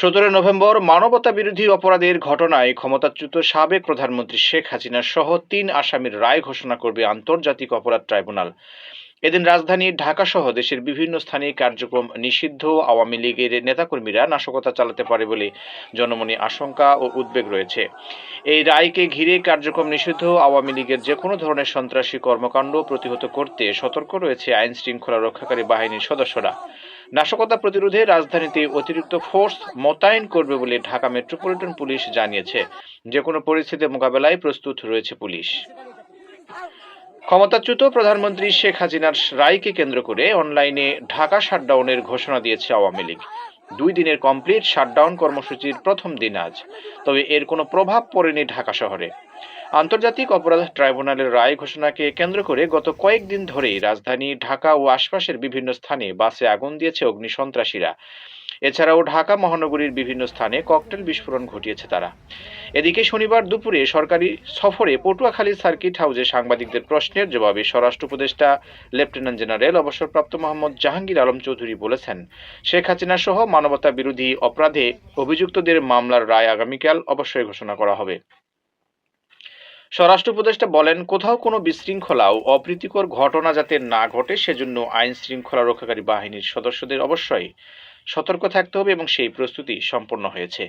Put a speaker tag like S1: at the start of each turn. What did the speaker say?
S1: সতেরো নভেম্বর মানবতা বিরোধী অপরাধের ঘটনায় ক্ষমতাচ্যুত সাবেক প্রধানমন্ত্রী শেখ হাসিনা সহ তিন আসামির রায় ঘোষণা করবে আন্তর্জাতিক অপরাধ ট্রাইব্যুনাল। এদিন রাজধানী ঢাকা সহ দেশের বিভিন্ন স্থানে কার্যক্রম নিষিদ্ধ, আওয়ামী লীগের নেতাকর্মীরা নাশকতা চালাতে পারে বলে জনমনে আশঙ্কা ও উদ্বেগ রয়েছে। এই রায়কে ঘিরে কার্যক্রম নিষিদ্ধ, আওয়ামী লীগের যে কোনো ধরনের সন্ত্রাসী কর্মকাণ্ড প্রতিহত করতে সতর্ক রয়েছে আইন শৃঙ্খলা রক্ষাকারী বাহিনীর সদস্যরা। নাশকতা প্রতিরোধে রাজধানীতে অতিরিক্ত ফোর্স মোতায়েন করবে বলে ঢাকা মেট্রোপলিটন পুলিশ জানিয়েছে। যে কোনো পরিস্থিতি মোকাবেলায় প্রস্তুত রয়েছে পুলিশ। ক্ষমতাচ্যুত প্রধানমন্ত্রী শেখ হাসিনার রায়কে কেন্দ্র করে অনলাইনে ঢাকা শাটডাউনের ঘোষণা দিয়েছে আওয়ামী লীগ। দুই দিনের কমপ্লিট শাটডাউন কর্মসূচির প্রথম দিন আজ। তবে এর কোনো প্রভাব পড়েনি ঢাকা শহরে। আন্তর্জাতিক অপরাধ ট্রাইব্যুনালের রায় ঘোষণাকে কেন্দ্র করে গত কয়েকদিন ধরেই রাজধানী, ঢাকা ও আশপাশের বিভিন্ন স্থানে বাসে আগুন দিয়েছে অগ্নিসন্ত্রাসীরা। এছাড়াও ঢাকা মহানগরীর বিভিন্ন স্থানে ককটেল বিস্ফোরণ ঘটিয়েছে তারা। এদিকে শনিবার দুপুরে সরকারি সফরে পটুয়াখালী সার্কিট হাউসে সাংবাদিকদের প্রশ্নের জবাবে স্বরাষ্ট্র উপদেষ্টা, লেফটেন্যান্ট জেনারেল, অবসরপ্রাপ্ত মোহাম্মদ জাহাঙ্গীর আলম চৌধুরী বলেছেন, শেখ হাসিনা সহ মানবতা বিরোধী অপরাধে অভিযুক্তদের মামলার রায় আগামীকাল অবশ্যই ঘোষণা করা হবে। স্বরাষ্ট্র উপদেষ্টা বলেন, কোথাও কোনো বিশৃঙ্খলা ও অপ্রীতিকর ঘটনা যাতে না ঘটে, সেজন্য আইন শৃঙ্খলা রক্ষাকারী বাহিনীর সদস্যদের অবশ্যই সতর্ক থাকতে হবে এবং সেই প্রস্তুতি সম্পন্ন হয়েছে।